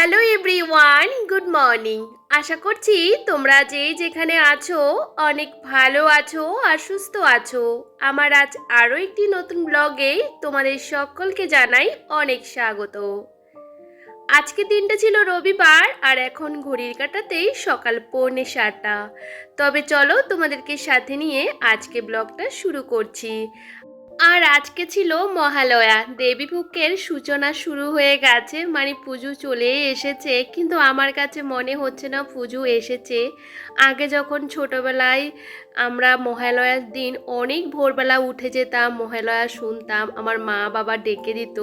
Hello everyone, good morning. আশা করছি তোমরা যে যেখানে আছো অনেক ভালো আছো আর সুস্থ আছো। আমার আজ আরও একটি নতুন ব্লগে তোমাদের সকলকে জানাই অনেক স্বাগত। আজকে দিনটা ছিল রবিবার আর এখন ঘড়ির কাটাতেই সকাল পৌনে সাতটা। তবে চলো তোমাদেরকে সাথে নিয়ে আজকে ব্লগটা শুরু করছি। আর আজকে ছিল মহালয়া। দেবীপক্ষের সূচনা শুরু হয়ে গেছে। মানে পুজো চলে এসেছে, কিন্তু আমার কাছে মনে হচ্ছে না পুজো এসেছে। আগে যখন ছোটবেলায় আমরা মহালয়ার দিন অনেক ভোরবেলা উঠে যেতাম, মহালয়া শুনতাম, আমার মা বাবা ডেকে দিত,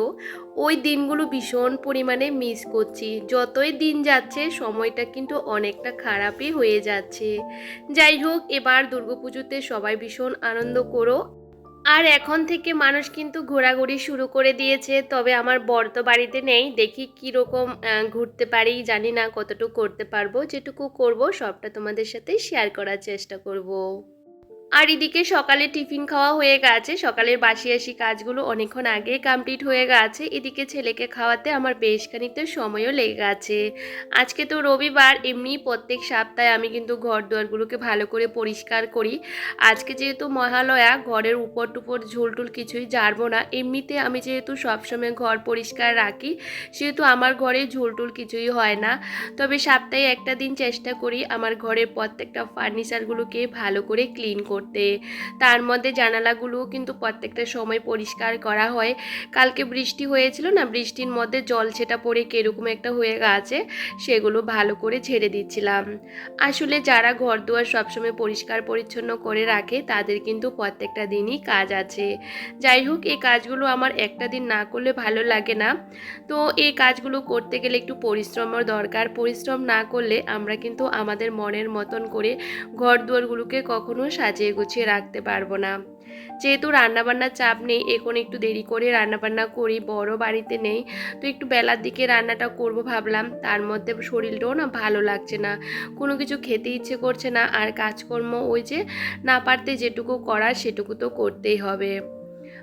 ওই দিনগুলো ভীষণ পরিমাণে মিস করছি। যতই দিন যাচ্ছে, সময়টা কিন্তু অনেকটা খারাপই হয়ে যাচ্ছে। যাই হোক, এবার দুর্গাপুজোতে সবাই ভীষণ আনন্দ করো। আর এখন থেকে মানুষ কিন্তু ঘোরাঘুরি শুরু করে দিয়েছে, তবে আমার বর তো বাড়িতে নেই, দেখি কীরকম ঘুরতে পারি, জানি না কতটুকু করতে পারব, যেটুকু করব সবটা তোমাদের সাথে শেয়ার করার চেষ্টা করব। আর এদিকে সকালে টিফিন খাওয়া হয়ে গেছে। সকালের বাসি আসি কাজগুলো অনেকক্ষণ আগে কমপ্লিট হয়ে গেছে। এদিকে ছেলেকে খাওয়াতে আমার বেশ খানিকটা সময়ও লেগে গেছে। আজকে তো রবিবার, এমনি প্রত্যেক সপ্তাহে আমি কিন্তু ঘর দুয়ারগুলোকে ভালো করে পরিষ্কার করি। আজকে যেহেতু মহালয়া, ঘরের উপর টুপর ঝুলটুল কিছুই জারবো না। এমনিতে আমি যেহেতু সবসময় ঘর পরিষ্কার রাখি, সেহেতু আমার ঘরে ঝুলটুল কিছুই হয় না। তবে সপ্তাহে একটা দিন চেষ্টা করি আমার ঘরের প্রত্যেকটা ফার্নিচারগুলোকে ভালো করে ক্লিন করতে। তার মধ্যে জানালাগুলোও কিন্তু প্রত্যেকটা সময় পরিষ্কার করা হয়। কালকে বৃষ্টি হয়েছিল না, বৃষ্টির মধ্যে জল ছেটা পড়ে কীরকম একটা হয়ে গেছে, সেগুলো ভালো করে ছেড়ে দিচ্ছিলাম। আসলে যারা ঘর দুয়ার সবসময় পরিষ্কার পরিচ্ছন্ন করে রাখে, তাদের কিন্তু প্রত্যেকটা দিনই কাজ আছে। যাই হোক, এই কাজগুলো আমার একটা দিন না করলে ভালো লাগে না। তো এই কাজগুলো করতে গেলে একটু পরিশ্রমের দরকার। পরিশ্রম না করলে আমরা কিন্তু আমাদের মনের মতন করে ঘর দুয়ারগুলোকে কখনো সাজিয়ে গুছিয়ে রাখতে পারব না। যেহেতু রান্নাবান্নার চাপ নেই, এখন একটু দেরি করে রান্নাবান্না করি, বড় বাড়িতে নেই, তো একটু বেলার দিকে রান্নাটা করব ভাবলাম। তার মধ্যে শরীরটাও না ভালো লাগছে না, কোনো কিছু খেতে ইচ্ছে করছে না, আর কাজকর্ম ওই যে না পারতে যেটুকু করার সেটুকু তো করতেই হবে।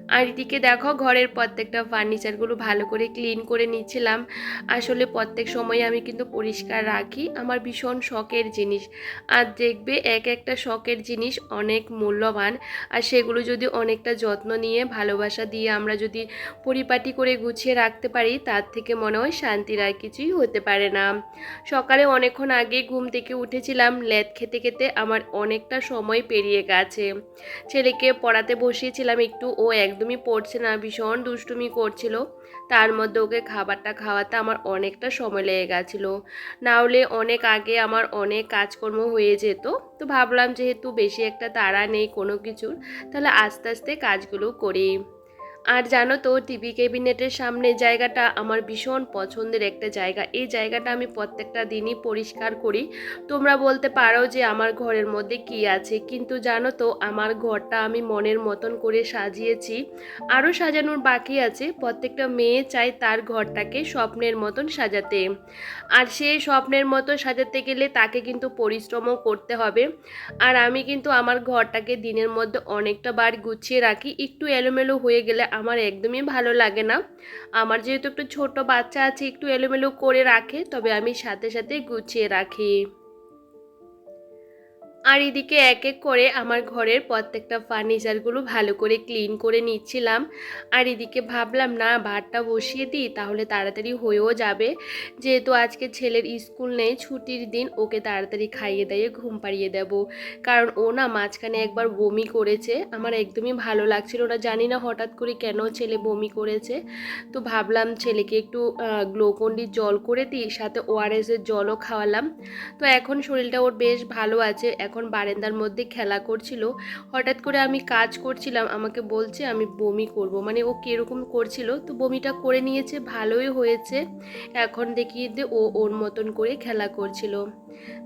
আর এদিকে দেখো ঘরের প্রত্যেকটা ফার্নিচারগুলো ভালো করে ক্লিন করে নিচ্ছিলাম। আসলে প্রত্যেক সময় আমি কিন্তু পরিষ্কার রাখি। আমার ভীষণ শখের জিনিস। আর দেখবে এক একটা শখের জিনিস অনেক মূল্যবান। আর সেগুলো যদি অনেকটা যত্ন নিয়ে, ভালোবাসা দিয়ে আমরা যদি পরিপাটি করে গুছিয়ে রাখতে পারি, তার থেকে মনে হয় শান্তির আর কিছুই হতে পারে না। সকালে অনেকক্ষণ আগে ঘুম থেকে উঠেছিলাম। লেদ খেতে খেতে আমার অনেকটা সময় পেরিয়ে গেছে। ছেলেকে পড়াতে বসিয়েছিলাম একটু। ও একদমই পড়ছে না, ভীষণ দুষ্টুমি করছিল। তার মধ্যে ওকে খাবারটা খাওয়াতে আমার অনেকটা সময় লেগে গেছিল। নাহলে অনেক আগে আমার অনেক কাজকর্ম হয়ে যেত। তো ভাবলাম যেহেতু বেশি একটা তাড়া নেই কোনো কিছুর, তাহলে আস্তে আস্তে কাজগুলো করি। আর জানো তো টিভি ক্যাবিনেটের সামনে জায়গাটা আমার ভীষণ পছন্দের একটা জায়গা। এই জায়গাটা আমি প্রত্যেকটা দিনই পরিষ্কার করি। তোমরা বলতে পারো যে আমার ঘরের মধ্যে কি আছে, কিন্তু জানো তো, আমার ঘরটা আমি মনের মতন করে সাজিয়েছি। আরও সাজানোর বাকি আছে। প্রত্যেকটা মেয়ে চায় তার ঘরটাকে স্বপ্নের মতন সাজাতে। আর সে স্বপ্নের মতো সাজাতে গেলে তাকে কিন্তু পরিশ্রমও করতে হবে। আর আমি কিন্তু আমার ঘরটাকে দিনের মধ্যে অনেকটা বার গুছিয়ে রাখি। একটু এলোমেলো হয়ে গেলে আমার একদমই ভালো লাগে না। আমার যেহেতু একটু ছোট বাচ্চা আছে, একটু এলোমেলো করে রাখে, তবে আমি সাথে সাথে গুছিয়ে রাখি। আর এদিকে এক এক করে আমার ঘরের প্রত্যেকটা ফার্নিচারগুলো ভালো করে ক্লিন করে নিচ্ছিলাম। আর এদিকে ভাবলাম, না ভাতটা বসিয়ে দিই, তাহলে তাড়াতাড়ি হয়েও যাবে। যেহেতু আজকে ছেলের স্কুল নেই, ছুটির দিন ওকে তাড়াতাড়ি খাইয়ে দিয়ে ঘুম পাড়িয়ে দেব। কারণ ও না মাঝখানে একবার বমি করেছে। আমার একদমই ভালো লাগছিল না, জানি না হঠাৎ করে কেন ছেলে বমি করেছে। তো ভাবলাম ছেলেকে একটু গ্লোকন্ডির জল করে দিই, সাথে ওআরএসের জলও খাওয়ালাম। তো এখন শরীরটা ওর বেশ ভালো আছে এখন বারান্দার মধ্যে খেলা করছিল। হঠাৎ করে আমি কাজ করছিলাম, আমাকে বলছে আমি বমি করব। মানে ও কীরকম করছিল, তো বমিটা করে নিয়েছে, ভালোই হয়েছে। এখন দিয়ে ও ওর মতন করে খেলা করছিল।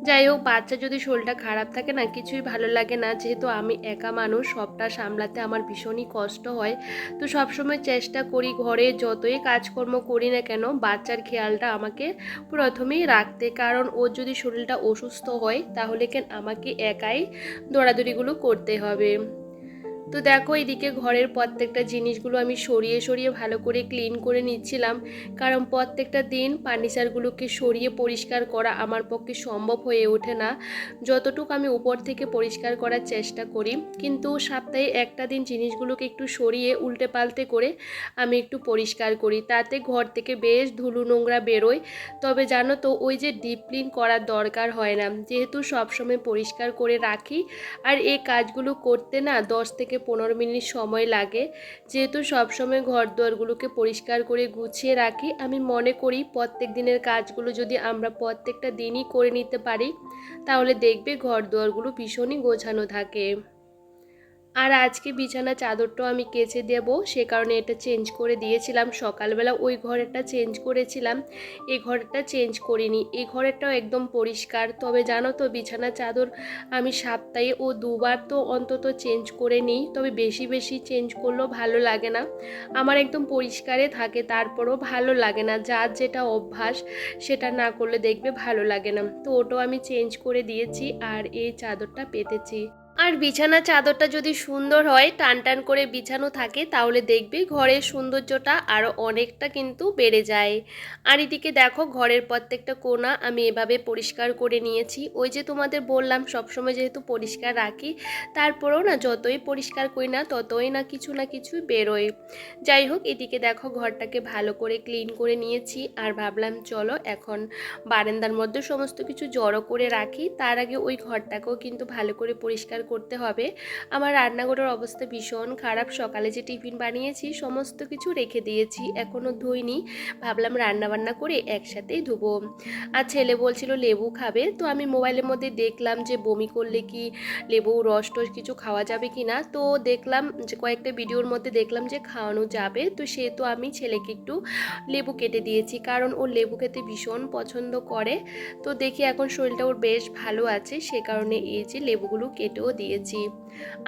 যাই হোক, বাচ্চা যদি শরীরটা খারাপ থাকে না, কিছুই ভালো লাগে না। যেহেতু আমি একা মানুষ, সবটা সামলাতে আমার ভীষণই কষ্ট হয়। তো সবসময় চেষ্টা করি ঘরে যতই কাজকর্ম করি না কেন, বাচ্চার খেয়ালটা আমাকে প্রথমেই রাখতে। কারণ ওর যদি শরীরটা অসুস্থ হয়, তাহলে কেন আমাকে একাই দৌড়াদৌড়িগুলো করতে হবে। তো দেখো এদিকে ঘরের প্রত্যেকটা জিনিসগুলো আমি সরিয়ে সরিয়ে ভালো করে ক্লিন করে নিচ্ছিলাম। কারণ প্রত্যেকটা দিন ফার্নিচারগুলোকে সরিয়ে পরিষ্কার করা আমার পক্ষে সম্ভব হয়ে ওঠে না। যতটুকু আমি উপর থেকে পরিষ্কার করার চেষ্টা করি, কিন্তু সপ্তাহে একটা দিন জিনিসগুলোকে একটু সরিয়ে, উল্টে পাল্টে করে আমি একটু পরিষ্কার করি। তাতে ঘর থেকে বেশ ধুলো নোংরা বেরোয়। তবে জানো তো, ওই যে ডিপ ক্লিন করার দরকার হয় না। যেহেতু সবসময় পরিষ্কার করে রাখি, আর এই কাজগুলো করতে না দশ থেকে পনেরো মিনিট সময় লাগে। যেহেতু সবসময় ঘর দুয়ারগুলোকে পরিষ্কার করে গুছিয়ে রাখি, আমি মনে করি প্রত্যেক দিনের কাজগুলো যদি আমরা প্রত্যেকটা দিনই করে নিতে পারি, তাহলে দেখবে ঘর দুয়ারগুলো ভীষণই গোছানো থাকে। আর আজকে বিছানা চাদরটাও আমি কেচে দেবো। সে কারণে এটা চেঞ্জ করে দিয়েছিলাম। সকালবেলা ওই ঘরেরটা চেঞ্জ করেছিলাম। এই ঘরেরটা চেঞ্জ করিনি। এই ঘরেরটাও একদম পরিষ্কার। তবে জানো তো বিছানা চাদর আমি সপ্তাহে ও দুবার তো অন্তত চেঞ্জ করে নিই। তবে বেশি বেশি চেঞ্জ করলেও ভালো লাগে না। আমার একদম পরিষ্কারে থাকে, তারপরও ভালো লাগে না। যার যেটা অভ্যাস, সেটা না করলে দেখবে ভালো লাগে না। তো ওটাও আমি চেঞ্জ করে দিয়েছি আর এই চাদরটা পেতেছি। আর বিছানা চাদরটা যদি সুন্দর হয় টান টান করে বিছানো থাকে, তাহলে দেখবে ঘরের সৌন্দর্যটা আরও অনেকটা কিন্তু বেড়ে যায়। আর এদিকে দেখো ঘরের প্রত্যেকটা কোণা আমি এভাবে পরিষ্কার করে নিয়েছি। ওই যে তোমাদের বললাম, সবসময় যেহেতু পরিষ্কার রাখি, তারপরেও না যতই পরিষ্কার করি না, ততই না কিছু না কিছু বেরোয়। যাই হোক, এদিকে দেখো ঘরটাকে ভালো করে ক্লিন করে নিয়েছি। আর ভাবলাম, চলো এখন বারান্দার মধ্যে সমস্ত কিছু জড়ো করে রাখি। তার আগে ওই ঘরটাকেও কিন্তু ভালো করে পরিষ্কার করতে হবে। আমার রান্নাঘরের অবস্থা ভীষণ খারাপ। সকালে যে টিফিন বানিয়েছি, সমস্ত কিছু রেখে দিয়েছি। এখনও ধুইনি ভাবলাম রান্না বান্না করে একসাথেই ধুবো। আর ছেলে বলছিল, লেবু খাবে? তো আমি মোবাইলের মধ্যে দেখলাম যে, বমি করলে কি লেবু, রস টস কিছু খাওয়া যাবে কি না? তো দেখলাম যে, কয়েকটা ভিডিওর মধ্যে দেখলাম যে, খাওয়ানো যাবে। তো সেহেতু আমি ছেলেকে একটু লেবু কেটে দিয়েছি, কারণ ও লেবু খেতে ভীষণ পছন্দ করে। তো দেখি এখন শরীরটা ওর বেশ ভালো আছে। সে কারণে এই যে, লেবুগুলো কেটেও দিয়েছি।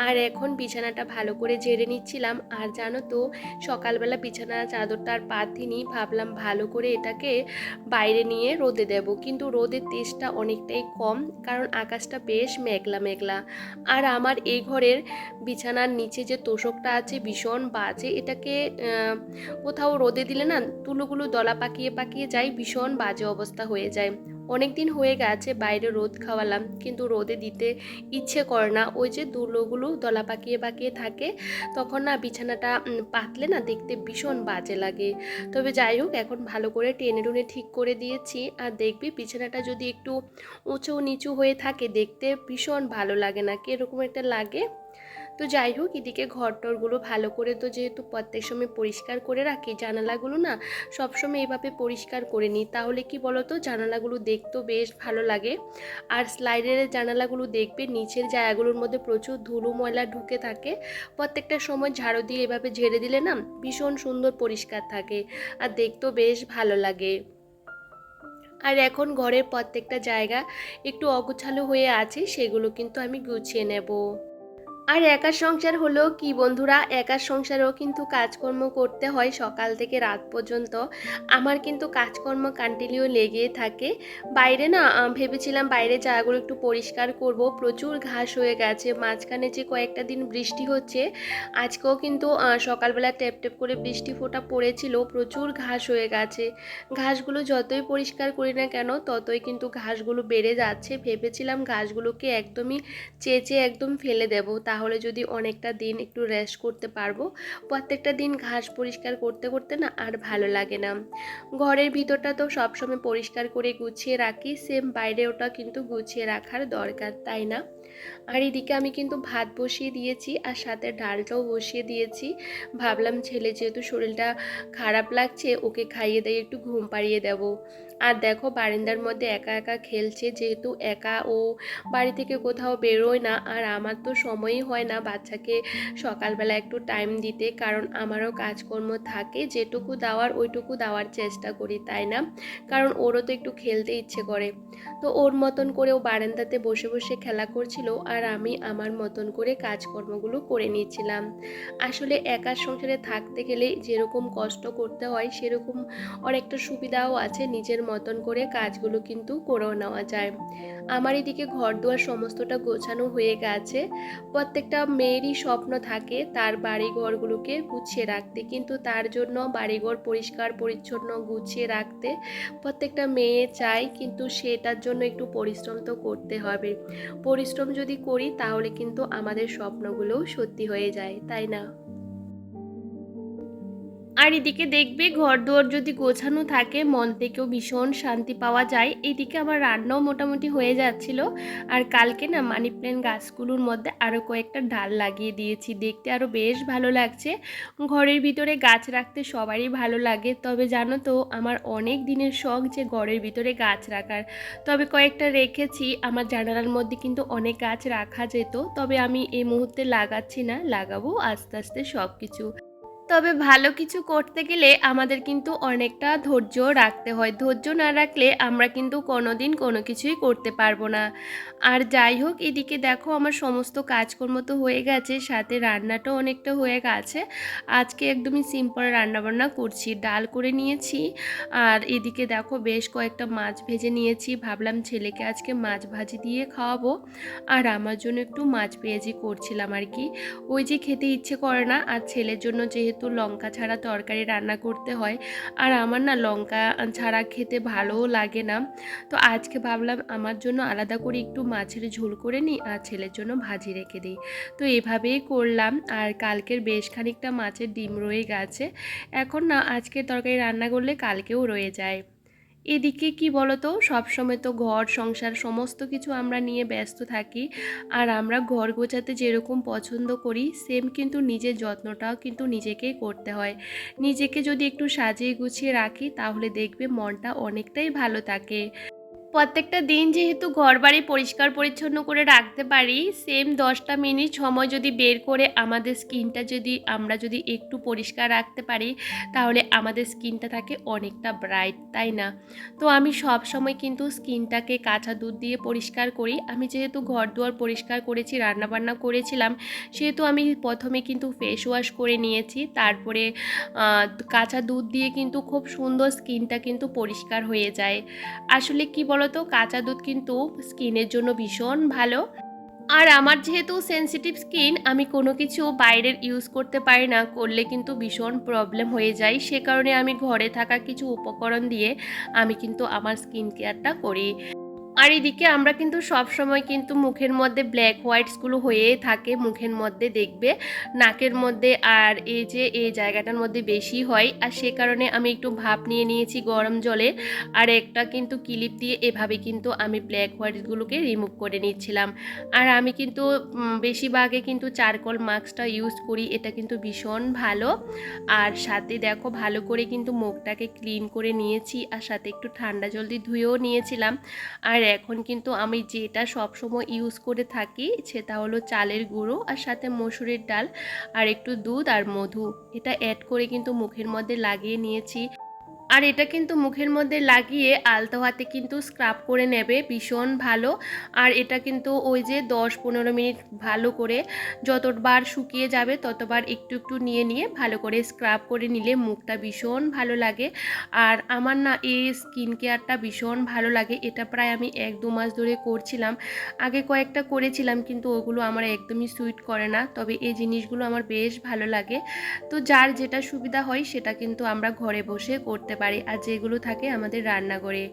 আর এখন বিছানাটা ভালো করে ঝেড়ে নিচ্ছিলাম। আর জানো তো, সকালবেলা বিছানা চাদরটা আর পাতিনি ভাবলাম ভালো করে এটাকে বাইরে নিয়ে রোদে দেব। কিন্তু রোদের তেজটা অনেকটাই কম, কারণ আকাশটা বেশ মেঘলা মেঘলা। আর আমার এই ঘরের বিছানার নিচে যে তোষকটা আছে ভীষণ বাজে। এটাকে কোথাও রোদে দিলে না, তুলোগুলো দলা পাকিয়ে পাকিয়ে যায়, ভীষণ বাজে অবস্থা হয়ে যায়। অনেক দিন হয়ে গেছে বাইরে রোদ খাওয়ালাম, কিন্তু রোদে দিতে ইচ্ছে করে না। ওই যে দুলোগুলো দলা পাকিয়ে পাকিয়ে থাকে, তখন না বিছানাটা পাতলে না দেখতে ভীষণ বাজে লাগে। তবে যাই হোক, এখন ভালো করে টেনে টুনে ঠিক করে দিয়েছি। আর দেখবি বিছানাটা যদি একটু উঁচু নিচু হয়ে থাকে, দেখতে ভীষণ ভালো লাগে না। কীরকম একটা লাগে? তো যাই হোক, এদিকে ঘর টরগুলো ভালো করে তো যেহেতু প্রত্যেক সময় পরিষ্কার করে রাখি, জানালাগুলো না সবসময় এভাবে পরিষ্কার করে নিই। তাহলে কি বলতো, জানালাগুলো দেখতেও বেশ ভালো লাগে। আর স্লাইডের জানালাগুলো দেখবে, নিচের জায়গাগুলোর মধ্যে প্রচুর ধুলো ময়লা ঢুকে থাকে। প্রত্যেকটা সময় ঝাড়ু দিয়ে এভাবে ঝেড়ে দিলে না ভীষণ সুন্দর পরিষ্কার থাকে আর দেখতেও বেশ ভালো লাগে। আর এখন ঘরের প্রত্যেকটা জায়গা একটু অগোছালো হয়ে আছে, সেগুলো কিন্তু আমি গুছিয়ে নেব। আর একা সংসার হলেও কি বন্ধুরা একা সংসারেও কিন্তু কাজকর্ম করতে হয় সকাল থেকে রাত পর্যন্ত। আমার কিন্তু কাজকর্ম কন্টিনিউ লেগে থাকে। বাইরে না ভেবেছিলাম বাইরে জায়গাগুলো একটু পরিষ্কার করব। প্রচুর ঘাস হয়ে গেছে, মাঝখানে যে কয়েকটা দিন বৃষ্টি হচ্ছে, আজকেও কিন্তু সকালবেলা টেপ টেপ করে বৃষ্টি ফোঁটা পড়েছিল, প্রচুর ঘাস হয়ে গেছে। ঘাসগুলো যতই পরিষ্কার করি না কেন, ততই কিন্তু ঘাসগুলো বেড়ে যাচ্ছে। ভেবেছিলাম ঘাসগুলোকে একদমই চেঁচে একদম ফেলে দেব তাহলে যদি অনেকটা দিন একটু রেস্ট করতে পারব, প্রত্যেকটা দিন ঘাস পরিষ্কার করতে করতে না আর ভালো লাগে না। ঘরের ভিতরটা তো সবসময় পরিষ্কার করে গুছিয়ে রাখি সেম বাইরে ওটা কিন্তু গুছিয়ে রাখার দরকার, তাই না? আর এদিকে আমি কিন্তু ভাত বসিয়ে দিয়েছি আর সাথে ডালটাও বসিয়ে দিয়েছি। ভাবলাম ছেলে যেহেতু শরীরটা খারাপ লাগছে, ওকে খাইয়ে দিয়ে একটু ঘুম পাড়িয়ে দেব। আর দেখো বারান্দার মধ্যে একা একা খেলছে, যেহেতু একা ও বাড়ি থেকে কোথাও বেরোয় না, আর আমার তো সময়ই হয় না বাচ্চাকে সকালবেলা একটু টাইম দিতে, কারণ আমারও কাজকর্ম থাকে, যেটুকু দেওয়ার ওইটুকু দেওয়ার চেষ্টা করি, তাই না? কারণ ওরও তো একটু খেলতে ইচ্ছে করে। তো ওর মতন করে ও বারান্দাতে বসে বসে খেলা করছিল আর আমি আমার মতন করে কাজকর্মগুলো করে নিচ্ছিলাম আসলে একার সংসারে থাকতে গেলে যেরকম কষ্ট করতে হয়, সেরকম অনেকটা সুবিধাও আছে নিজের মতন করে কাজগুলো কিন্তু করেও নেওয়া যায়। আমার এদিকে ঘর দুয়ার সমস্তটা গোছানো হয়ে গেছে। প্রত্যেকটা মেয়েরই স্বপ্ন থাকে তার বাড়ি ঘরগুলোকে গুছিয়ে রাখতে। কিন্তু তার জন্য বাড়িঘর পরিষ্কার, পরিচ্ছন্ন গুছিয়ে রাখতে প্রত্যেকটা মেয়ে চায়, কিন্তু সেটার জন্য একটু পরিশ্রম তো করতে হবে। পরিশ্রম যদি করি তাহলে কিন্তু আমাদের স্বপ্নগুলোও সত্যি হয়ে যায় তাই না? আর এদিকে দেখবে ঘর দুয়ার যদি গোছানো থাকে, মন থেকেও ভীষণ শান্তি পাওয়া যায়। এদিকে আমার রান্নাও মোটামুটি হয়ে যাচ্ছিল। আর কালকে না মানি প্ল্যান্ট গাছগুলোর মধ্যে আরও কয়েকটা ডাল লাগিয়ে দিয়েছি। দেখতে আরও বেশ ভালো লাগছে। ঘরের ভিতরে গাছ রাখতে সবারই ভালো লাগে। তবে জানো তো, আমার অনেক দিনের শখ যে ঘরের ভিতরে গাছ রাখার। তবে কয়েকটা রেখেছি। আমার জানালার মধ্যে কিন্তু অনেক গাছ রাখা যেত। তবে আমি এই মুহূর্তে লাগাচ্ছি না, লাগাবো আস্তে আস্তে সব কিছু তবে ভালো কিছু করতে গেলে আমাদের কিন্তু অনেকটা ধৈর্য রাখতে হয়। ধৈর্য না রাখলে আমরা কিন্তু কোনো দিন কোনো কিছুই করতে পারব না। আর যাই হোক, এদিকে দেখো আমার সমস্ত কাজকর্ম তো হয়ে গেছে, সাথে রান্নাটাও অনেকটা হয়ে গেছে। আজকে একদমই সিম্পল রান্নাবান্না করছি, ডাল করে নিয়েছি। আর এদিকে দেখো বেশ কয়েকটা মাছ ভেজে নিয়েছি, ভাবলাম ছেলেকে আজকে মাছ ভাজি দিয়ে খাওয়াবো। আর আমার জন্য একটু মাছ পেঁয়াজি করছিলাম আর কি। ওই যে খেতে ইচ্ছে করে না, আর ছেলের জন্য যেহেতু লঙ্কা ছাড়া তরকারি রান্না করতে হয়। আর আমার না লঙ্কা ছাড়া খেতে ভালোও লাগে না। তো আজকে ভাবলাম আমার জন্য আলাদা করে একটু মাছের ঝোল করে নিই আর ছেলের জন্য ভাজি রেখে দিই। তো এভাবেই করলাম আর কালকের বেশ খানিকটা মাছের ডিম রয়ে গেছে। এখন না আজকে তরকারি রান্না করলে কালকেও রয়ে যায়। এদিকে কি বলতো, সবসময় তো ঘর, সংসার সমস্ত কিছু আমরা নিয়ে ব্যস্ত থাকি। আর আমরা ঘর গোছাতে যেরকম পছন্দ করি সেম কিন্তু নিজের যত্নটাও কিন্তু নিজেকেই করতে হয়। নিজেকে যদি একটু সাজিয়ে গুছিয়ে রাখি, তাহলে দেখবে মনটা অনেকটাই ভালো থাকে। প্রত্যেকটা দিন যেহেতু ঘর বাড়ি পরিষ্কার পরিচ্ছন্ন করে রাখতে পারি সেম দশটা মিনিট সময় যদি বের করে আমাদের স্কিনটা যদি, আমরা যদি একটু পরিষ্কার রাখতে পারি, তাহলে আমাদের স্কিনটা থাকে অনেকটা ব্রাইট তাই না? তো আমি সব সময় কিন্তু স্কিনটাকে কাঁচা দুধ দিয়ে পরিষ্কার করি। আমি যেহেতু ঘর দুয়ার পরিষ্কার করেছি, রান্নাবান্না করেছিলাম, সেহেতু আমি প্রথমে কিন্তু ফেস ওয়াশ করে নিয়েছি। তারপরে কাঁচা দুধ দিয়ে কিন্তু খুব সুন্দর স্কিনটা কিন্তু পরিষ্কার হয়ে যায়। আসলে কি বলতো, কাঁচা দুধ কিন্তু স্কিনের জন্য ভীষণ ভালো। আর আমার যেহেতু সেন্সিটিভ স্কিন আমি কোনো কিছু বাইরের ইউজ করতে পারি না, করলে কিন্তু ভীষণ প্রবলেম হয়ে যায়। সে কারণে আমি ঘরে থাকা কিছু উপকরণ দিয়ে আমি কিন্তু আমার স্কিন কেয়ারটা করি। আর এদিকে আমরা কিন্তু সব সময় কিন্তু মুখের মধ্যে ব্ল্যাক হোয়াইটসগুলো হয়েই থাকে, মুখের মধ্যে দেখবে, নাকের মধ্যে আর এই যে এই জায়গাটার মধ্যে বেশি হয়। আর সে কারণে আমি একটু ভাপ নিয়ে নিয়েছি গরম জলে। আর একটা কিন্তু ক্লিপ দিয়ে এভাবে কিন্তু আমি ব্ল্যাক হোয়াইটসগুলোকে রিমুভ করে নিচ্ছিলাম। আর আমি কিন্তু বেশিরভাগে কিন্তু চারকোল মাস্কটা ইউজ করি, এটা কিন্তু ভীষণ ভালো। আর সাথে দেখো ভালো করে কিন্তু মুখটাকে ক্লিন করে নিয়েছি, আর সাথে একটু ঠান্ডা জল দিয়ে ধুয়েও নিয়েছিলাম। আর এখন কিন্তু আমি যেটা সবসময় ইউজ করে থাকি সেটা হলো চালের গুঁড়ো আর সাথে মসুরের ডাল আর একটু দুধ আর মধু। এটা অ্যাড করে কিন্তু মুখের মধ্যে লাগিয়ে নিয়েছি। আর এটা কিন্তু মুখের মধ্যে লাগিয়ে আলতো হাতে কিন্তু স্ক্রাব করে নেবে, ভীষণ ভালো। আর এটা কিন্তু ওই যে দশ পনেরো মিনিট ভালো করে যতবার শুকিয়ে যাবে ততবার একটু একটু নিয়ে নিয়ে ভালো করে স্ক্রাব করে নিলে মুখটা ভীষণ ভালো লাগে। আর আমার না এই স্কিন কেয়ারটা ভীষণ ভালো লাগে, এটা প্রায় আমি এক দু মাস ধরে করছিলাম। আগে কয়েকটা করেছিলাম কিন্তু ওগুলো আমার একদমই সুইট করে না, তবে এই জিনিসগুলো আমার বেশ ভালো লাগে। তো যার যেটা সুবিধা হয় সেটা কিন্তু আমরা ঘরে বসে করতে পারি আর যেগুলো থাকে আমাদের রান্নাঘরে।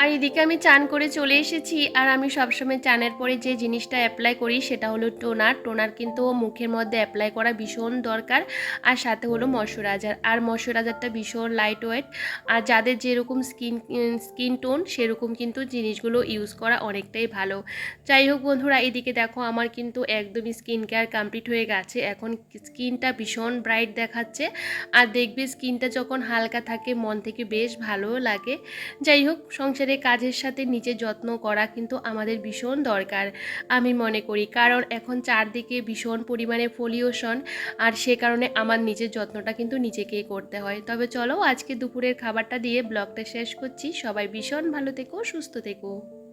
আর এদিকে আমি চান করে চলে এসেছি, আর আমি সবসময় চানের পরে যে জিনিসটা অ্যাপ্লাই করি সেটা হলো টোনার। টোনার কিন্তু মুখের মধ্যে অ্যাপ্লাই করা ভীষণ দরকার, আর সাথে হলো ময়শ্চারাইজার। আর ময়শ্চারাইজারটা ভীষণ লাইট ওয়েট আর যাদের যেরকম স্কিন স্কিন টোন সেরকম কিন্তু জিনিসগুলো ইউজ করা অনেকটাই ভালো। যাই হোক বন্ধুরা, এদিকে দেখো আমার কিন্তু একদমই স্কিন কেয়ার কমপ্লিট হয়ে গেছে। এখন স্কিনটা ভীষণ ব্রাইট দেখাচ্ছে, আর দেখবে স্কিনটা যখন হালকা থাকে মন থেকে বেশ ভালোও লাগে। যাই হোক, সংসারে কাজের সাথে নিজে যত্ন করা কিন্তু আমাদের ভীষণ দরকার, আমি মনে করি। কারণ এখন চারদিকে ভীষণ পরিমাণে পলিউশন আর সে কারণে আমার নিজের যত্নটা কিন্তু নিজেকেই করতে হয়। তবে চলো আজকে দুপুরের খাবারটা দিয়ে ব্লগটা শেষ করছি। সবাই ভীষণ ভালো থেকো, সুস্থ থেকো।